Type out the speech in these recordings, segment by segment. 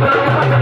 वावर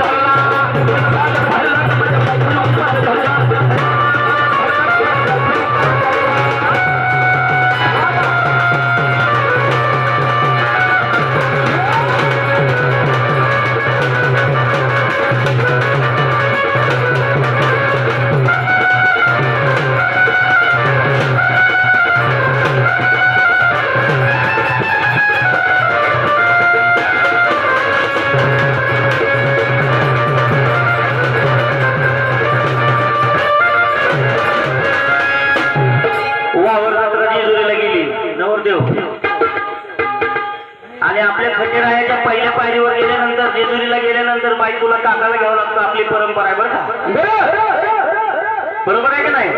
आणि आपल्या खंडेरायाच्या पहिल्या पायरीवर गेल्यानंतर जेजुरीला गेल्यानंतर बायकोला काकाला घ्यावं लागतं आपली परंपरा आहे बरं का? बरोबर आहे की नाही?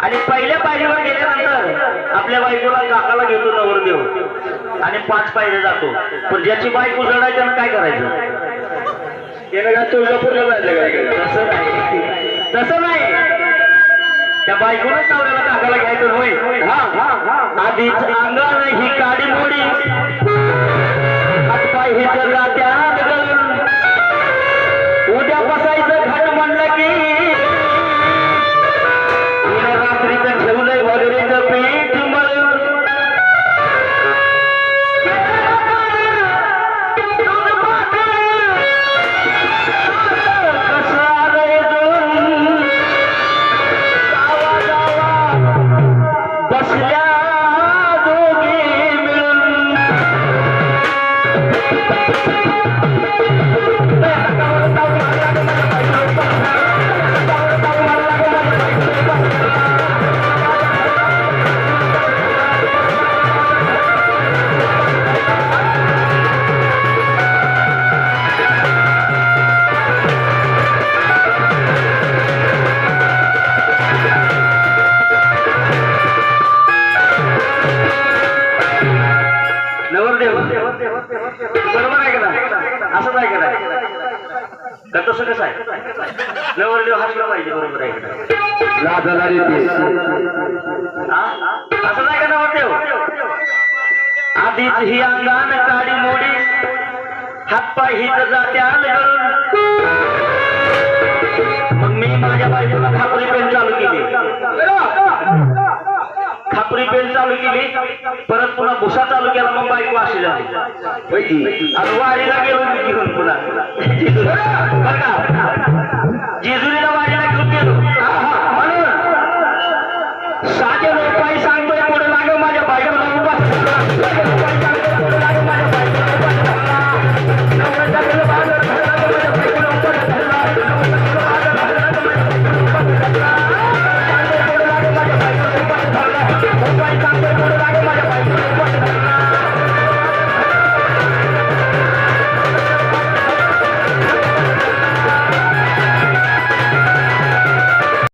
आणि पहिल्या पायरीवर गेल्यानंतर आपल्या बायकोला काकाला घेतो नवरदेव आणि पाच पायऱ्या जातो. पण ज्याची बायको जड त्यानं काय करायचं? त्यानं तुळजापूरला जायचं काय तसं नाही. तसं नाही. त्या बायकोनच नवऱ्याला काकाला घ्यायचं होय. आधीच अंगान ही काडी मोडी बरोबर आहे का? असंच आहे का नाही? तसं कसं आहे? नवरदेव हसला पाहिजे बरोबर आहे का हा? असं नाही का नवरदेव? आधीच ही अंगान काडी मोडी हातपाय ही जात्या मग मी माझ्या बायकोला खापरी पेन चालू केली. गेली परत पुन्हा भुसा चालू केला मग बायको अशी झाली. आणि वारीला गेलो मी घेऊन पुन्हा.